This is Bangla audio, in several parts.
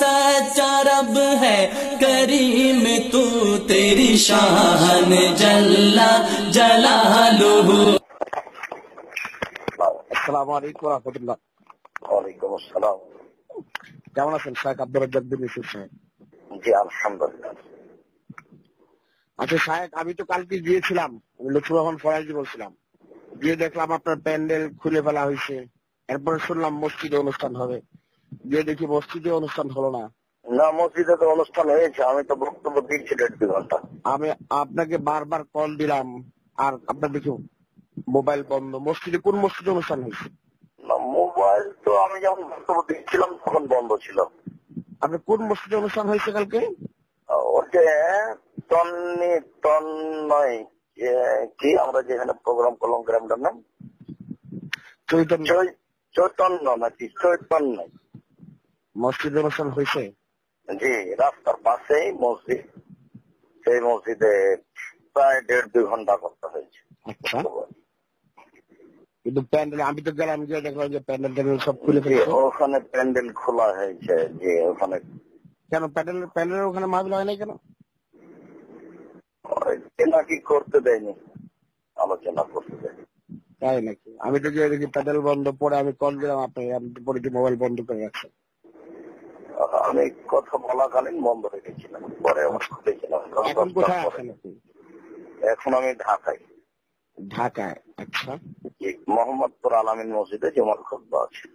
सच्चा रब है करीम तू तेरी शान जल्ला जलालुहु আসসালামু আলাইকুম রহমতুল্লাহ ওয়ালাইকুম আসসালাম কেমন আছেন শেখ আব্দুল রাজ্জাক বিন ইউসুফ সাহেব জি আলহামদুলিল্লাহ আচ্ছা সাহেব আমি তো কালকে গিয়েছিলাম আমি লুৎফুর রহমান ফরাজি বলছিলাম গিয়ে দেখলাম আপনার প্যান্ডেল খুলে ফেলা হয়েছে এরপরে শুনলাম মসজিদে অনুষ্ঠান হবে গিয়ে দেখি মসজিদে অনুষ্ঠান হলো না। না মসজিদে তো অনুষ্ঠান হয়েছে আমি তো বক্তব্য দিচ্ছি দেড় দুই ঘণ্টা। আমি আপনাকে বারবার কল দিলাম আর আপনার দেখি মোবাইল বন্ধ। মসজিদে কোন মসজিদে অনুষ্ঠান হয়েছে? না মোবাইল তো আমি যখন বক্তব্য দিচ্ছিলাম তখন বন্ধ ছিল। আপনি কোন মসজিদে অনুষ্ঠান হয়েছে কালকে? ওতে তন্নি তন্ময় এ, কি আমরা যেখানে প্রোগ্রাম করলাম গ্রামটার নাম? চৈতন্য। চৈতন্য নাকি চৈতন্য। মসজিদে অনুষ্ঠান হয়েছে? জি রাস্তার পাশেই মসজিদ। সেই মসজিদে প্রায় দেড় দুই ঘণ্টা করতে হয়েছে। আচ্ছা। কিন্তু প্যান্ডেল আমি তো গেলাম গিয়ে দেখলাম যে প্যান্ডেল ট্যান্ডেল সব খুলে ফেলেছে। ওখানে প্যান্ডেল খোলা হয়েছে যে ওখানে। কেন প্যান্ডেল প্যান্ডেলের ওখানে মাহবিল হয় নাই কেন? নাকি করতে দেয়নি আলোচনা করতে দেয়নি। তাই নাকি? আমি তো গিয়ে দেখি প্যান্ডেল বন্ধ পরে আমি কল দিলাম আপনাকে আপনি পরে মোবাইল বন্ধ করে রাখছেন আমি কথা বলাকালীন বন্ধ রেখেছিলাম পরে এখন আমি ঢাকায়। ঢাকায় আচ্ছা। মোহাম্মদপুর আলামিন মসজিদে জমার খুদ্া আছে।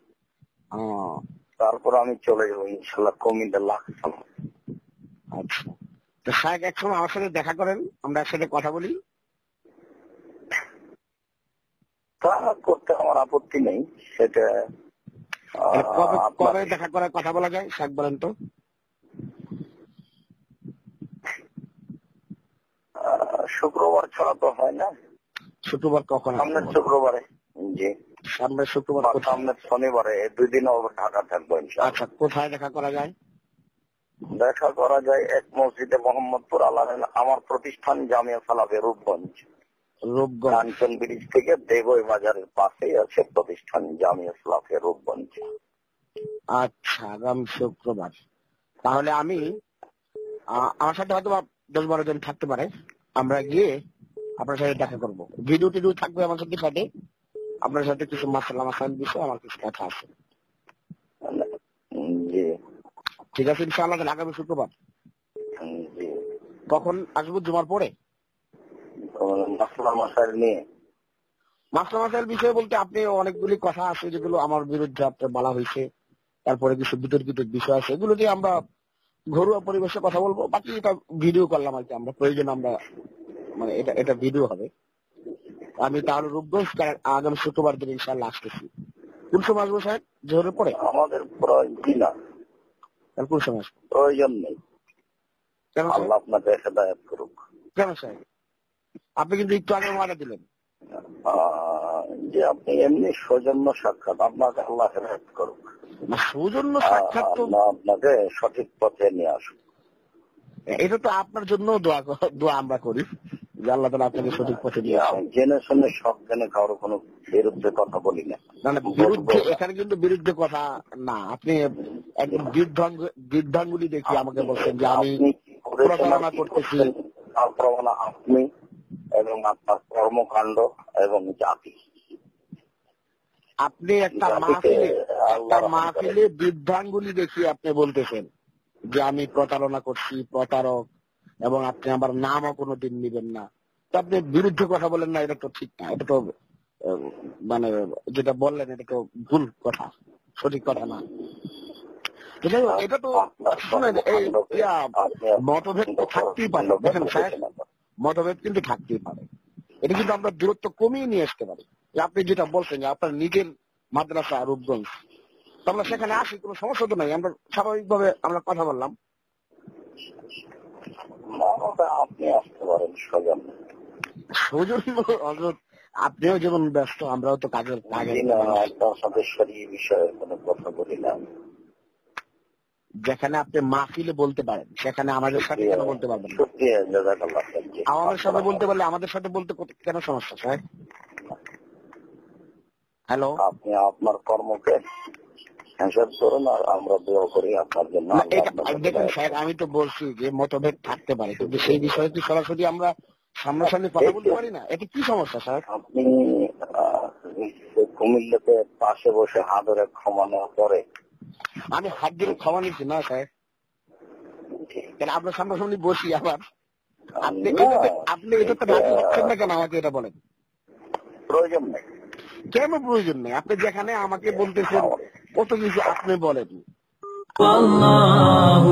তারপর আমি চলে যাব ইনশাল্লাহ কমিতে লাগতাম আচ্ছা। তো একসময় আমার সাথে দেখা করেন আমরা একসাথে কথা বলি। তা করতে আমার আপত্তি নেই। সেটা কবে কবে দেখা করে কথা বলা যায়? সাহেব বলেন তো। শুক্রবার ছাড়া তো হয় না। শুক্রবার কখন? সামনের শুক্রবারে জি। সামনের শুক্রবার সামনের শনিবারে দুই দিন ঢাকা থাকব আচ্ছা কোথায় দেখা করা যায়? দেখা করা যায় এক মসজিদে মোহাম্মদপুর আলামিন আমার প্রতিষ্ঠান জামিয়া সালাফে রূপগঞ্জ। কাঞ্চন ব্রিজ থেকে দেবই বাজারের পাশেই আছে প্রতিষ্ঠান জামিয়া রূপগঞ্জ। আচ্ছা আগামী শুক্রবার। তাহলে আমি আমার সাথে হয়তো দশ বারো জন থাকতে পারে। আমরা গিয়ে আপনার সাথে দেখা করব। ভিডিও টিডিও থাকবে আমার সাথে সাথে। আপনার সাথে কিছু মাসাল্লাহ মাসাল বিষয়ে আমার কিছু কথা আছে। ঠিক আছে ইনশাআল্লাহ আগামী শুক্রবার। কখন আসব? জুমার পরে? মাসলা নিয়ে। মাসাইল বিষয়ে বলতে আপনি অনেকগুলি কথা আছে যেগুলো আমার বিরুদ্ধে আপনার বলা হয়েছে। তারপরে কিছু বিতর্কিত বিষয় আছে এগুলো দিয়ে আমরা ঘরোয়া পরিবেশে কথা বলব। বাকি এটা ভিডিও করলাম আর কি আমরা প্রয়োজন আমরা মানে এটা এটা ভিডিও হবে। আমি তাহলে রূপগঞ্জ আগামী শুক্রবার দিন ইনশাল্লাহ আসতেছি। কোন সময় আসব সাহেব জোহরের পরে? আমাদের প্রয়োজন না কোন সময় আসব? প্রয়োজন নেই। কেন আল্লাহ আপনাকে হেদায়ত করুক। কেন সাহেব আপনি কিন্তু একটু আগে ওয়াদা দিলেন। যে আপনি এমনি সৌজন্য সাক্ষাৎ আপনাকে আল্লাহ হেদায়ত করুক। সৌজন্য সাক্ষাৎ আপনাকে সঠিক পথে নিয়ে আসুক। এটা তো আপনার জন্য দোয়া দোয়া আমরা করি যে আল্লাহ তালা আপনাকে সঠিক পথে দিয়ে আসেন জেনে শুনে সব জেনে কারও কোনো বিরুদ্ধে কথা বলি না। না না বিরুদ্ধে এখানে কিন্তু বিরুদ্ধে কথা না। আপনি একদম বৃদ্ধাঙ্গ বৃদ্ধাঙ্গুলি দেখি আমাকে বলছেন যে আমি প্রতারণা করতেছি। আপনি এবং আপনার কর্মকাণ্ড এবং জাতি। আপনি একটা মাহফিলে একটা মাহফিলে বৃদ্ধাঙ্গুলি দেখি আপনি বলতেছেন যে আমি প্রতারণা করছি প্রতারক এবং আপনি আমার নামও কোনোদিন নিবেন না। তো আপনি বিরুদ্ধে কথা বলেন না এটা তো ঠিক না। এটা তো মানে যেটা বললেন এটা তো ভুল কথা সঠিক কথা না। এটা তো শুনেন এই মতভেদ থাকতেই পারে। দেখেন মতভেদ কিন্তু থাকতেই পারে। এটা কিন্তু আমরা দূরত্ব কমিয়ে নিয়ে আসতে পারি। আপনি যেটা বলছেন যে আপনার নিজের মাদ্রাসা রূপগঞ্জ আমরা সেখানে আসি কোনো সমস্যা তো নাই। আমরা স্বাভাবিকভাবে আমরা কথা বললাম। মমতা আপনি আসতে পারেন সজন সৌজন্য হজরত আপনিও যেমন ব্যস্ত আমরাও তো কাজের কাজের আপনার সাথে বিষয়ে কোনো কথা বলি না। যেখানে আপনি মাহফিলে বলতে পারেন সেখানে আমাদের সাথে কেন বলতে পারবেন আমাদের সাথে বলতে পারলে আমাদের সাথে বলতে কেন সমস্যা স্যার? হ্যালো আপনি আপনার কর্মকে হ্যান্ডশেক করুন আর আমরা দোয়া করি আপনার জন্য। না, আল্লাহ এটা আপনার জন্য দেখুন স্যার আমি তো বলছি যে মতভেদ থাকতে পারে কিন্তু সেই বিষয়ে কি সরাসরি আমরা সামনাসামনি কথা বলতে পারি না। এটা কি সমস্যা স্যার? আপনি কুমিল্লাতে পাশে বসে হাদরে ক্ষমা নেওয়ার পরে আমি হাত দিয়ে ক্ষমা নিচ্ছি না স্যার। আপনার সামনাসামনি বসি আবার। আপনি এটাতে আপনি এটাতে রাজি হচ্ছেন না কেন? আমাকে এটা বলেন। প্রয়োজন নেই। কেন প্রয়োজন নেই? আপনি যেখানে আমাকে বলতেছেন কত কিছু আপনি বলেন। আল্লাহ